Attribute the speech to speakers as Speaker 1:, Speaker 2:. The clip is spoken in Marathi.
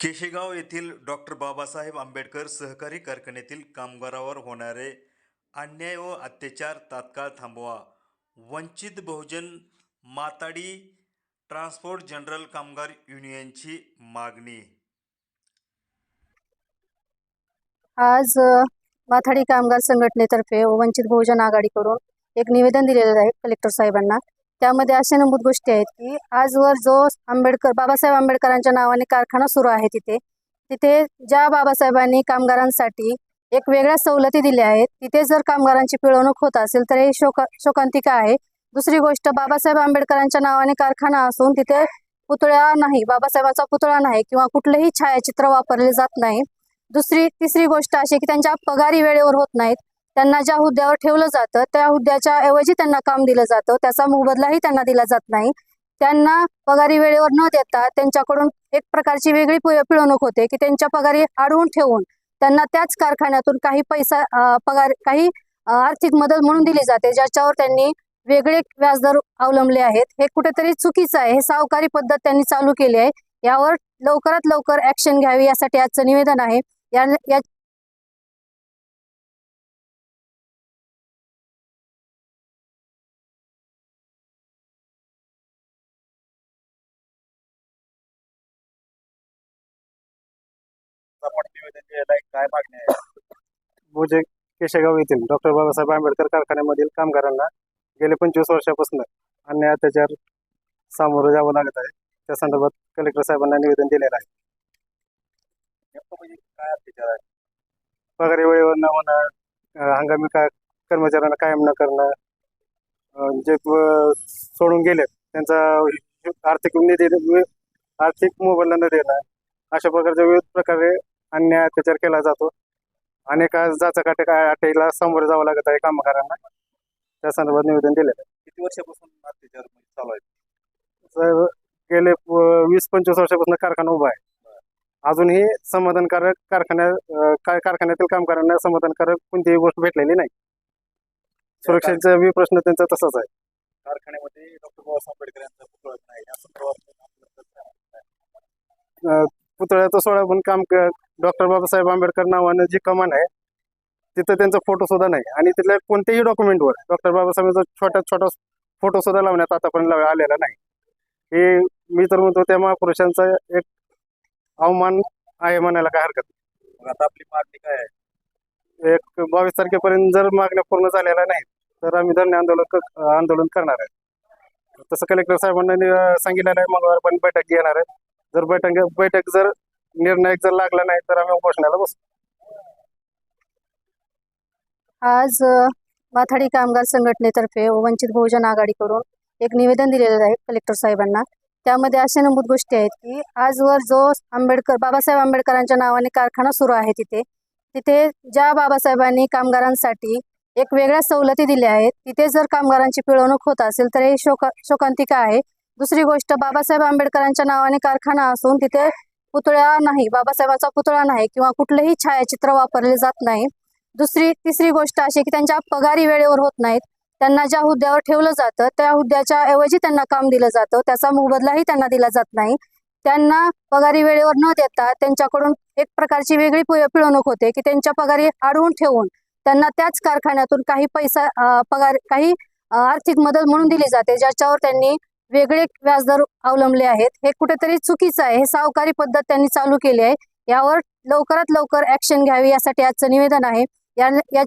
Speaker 1: केशेगाव येथील डॉक्टर बाबासाहेब आंबेडकर सहकारी कारखान्यातील कामगारावर होणारे अन्याय व अत्याचार तात्काळ थांबवा. वंचित बहुजन माताडी ट्रान्सपोर्ट जनरल कामगार युनियनची मागणी.
Speaker 2: आज माथाडी कामगार संघटनेतर्फे वंचित बहुजन आघाडीकडून एक निवेदन दिलेलं आहे कलेक्टर साहेबांना. त्यामध्ये अशा नमूद गोष्टी आहेत की आजवर जो आंबेडकर बाबासाहेब आंबेडकरांच्या नावाने कारखाना सुरू आहे तिथे तिथे ज्या बाबासाहेबांनी कामगारांसाठी एक वेगळ्या सवलती दिल्या आहेत तिथे जर कामगारांची पिळवणूक होत असेल तर हे शोक शोकांतिका आहे. दुसरी गोष्ट बाबासाहेब आंबेडकरांच्या नावाने कारखाना असून तिथे पुतळा नाही बाबासाहेबांचा पुतळा नाही किंवा कुठलंही छायाचित्र वापरले जात नाही. दुसरी तिसरी गोष्ट अशी की त्यांच्या पगारी वेळेवर होत नाहीत. त्यांना ज्या हुद्द्यावर ठेवलं जातं त्या हुद्द्याच्या ऐवजी त्यांना काम दिलं जातं. त्याचा मोबदलाही त्यांना दिला जात नाही. त्यांना पगारी वेळेवर न देता त्यांच्याकडून एक प्रकारची वेगळी पिळवणूक होते की त्यांच्या पगारी अडवून ठेवून त्यांना त्याच कारखान्यातून काही पैसा पगार काही आर्थिक मदत म्हणून दिली जाते ज्याच्यावर त्यांनी वेगळे व्याजदर अवलंबले आहेत. हे कुठेतरी चुकीचं आहे. हे सावकारी पद्धत त्यांनी चालू केली आहे. यावर लवकरात लवकर ऍक्शन घ्यावी यासाठी आजचं निवेदन आहे. या या
Speaker 3: निवेदन काय मागणी आहे?
Speaker 4: भुजे केशेगाव येथील डॉक्टर बाबासाहेब आंबेडकर कारखान्यामधील कामगारांना गेले पंचवीस वर्षापासून अन्याय अत्याचार सामोरं जावं लागत आहे. त्या संदर्भात कलेक्टर साहेबांना निवेदन दिलेलं आहे.
Speaker 3: काय अत्याचार आहे
Speaker 4: पगारी वेळेवर न होणं हंगामी का कर्मचाऱ्यांना कायम न करणं जे सोडून गेले त्यांचा आर्थिक निधी आर्थिक मोबदला न देणं अशा प्रकारच्या विविध प्रकारे अन्याय अत्याचार केला जातो. अनेक जाचाकाटे काय अटेला सामोरं जावं लागत आहे कामगारांना. त्या संदर्भात निवेदन दिलेलं आहे.
Speaker 3: किती वर्षापासून अत्याचार म्हणजे चालू आहे?
Speaker 4: तर गेले प- वीस पंचवीस वर्षापासून कारखाना उभा आहे. अजूनही समाधानकारक कारखान्या अं, काय कारखान्यातील कामगारांना समाधानकारक कोणतीही गोष्ट भेटलेली नाही. सुरक्षेचा बी प्रश्न त्यांचा तसाच आहे.
Speaker 3: कारखान्यामध्ये डॉक्टर बाबासाहेब आंबेडकर यांचा पुतळा नाही. या संदर्भात आपलं कसं आहे?
Speaker 4: अं, पुतळ्याचं सोळा पण काम डॉक्टर बाबासाहेब आंबेडकर नावानं जी कमान आहे तिथं त्यांचा फोटो सुद्धा नाही. आणि तिथल्या कोणत्याही डॉक्युमेंटवर डॉक्टर बाबासाहेबांचा छोटा छोटा फोटो सुद्धा लावण्यात आतापर्यंत आलेला नाही. हे मी तर म्हणतो त्या महापुरुषांचा एक अवमान आहे म्हणायला काय हरकत
Speaker 3: मग आता आपली मागणी काय आहे?
Speaker 4: नाही. एक बावीस तारखेपर्यंत जर मागण्या पूर्ण झालेल्या नाहीत तर आम्ही धरणे आंदोलन आंदोलन करणार आहे. तसं कलेक्टर साहेबांना सांगितलेलं आहे मंगळवार पण बैठक घेणार आहे. जर बैठक बैठक जर निर्णय जर लागला नाही तर आम्ही उपोषणाला बसू.
Speaker 2: आज अ, माथाडी कामगार संघटनेतर्फे व वंचित बहुजन आघाडीकडून एक निवेदन दिलेलं आहे कलेक्टर साहेबांना. त्यामध्ये अशा नमूद गोष्टी आहेत की आजवर जो आंबेडकर बाबासाहेब आंबेडकरांच्या नावाने कारखाना सुरू आहे तिथे तिथे ज्या बाबासाहेबांनी कामगारांसाठी एक वेगळ्या सवलती दिल्या आहेत तिथे जर कामगारांची पिळवणूक होत असेल तर हे शोक शोकांतिका आहे. दुसरी गोष्ट बाबासाहेब आंबेडकरांच्या नावाने कारखाना असून तिथे पुतळा नाही बाबासाहेबांचा पुतळा नाही किंवा कुठलंही छायाचित्र वापरले जात नाही. दुसरी तिसरी गोष्ट अशी की त्यांच्या पगारी वेळेवर होत नाहीत. त्यांना ज्या हुद्द्यावर ठेवलं जातं त्या हुद्द्याच्या ऐवजी त्यांना काम दिलं जातं. त्याचा मोबदलाही त्यांना दिला जात नाही. त्यांना पगारी वेळेवर न देता त्यांच्याकडून एक प्रकारची वेगळी पिळवणूक होते की त्यांच्या पगारी अडवून ठेवून त्यांना त्याच कारखान्यातून काही पैसा पगार काही आर्थिक मदत म्हणून दिली जाते ज्याच्यावर त्यांनी वेगळे व्याजदर अवलंबले आहेत. हे कुठेतरी चुकीचं आहे. हे सावकारी पद्धत त्यांनी चालू केली आहे. यावर लवकरात लवकर ऍक्शन घ्यावी यासाठी आजचं निवेदन आहे. या या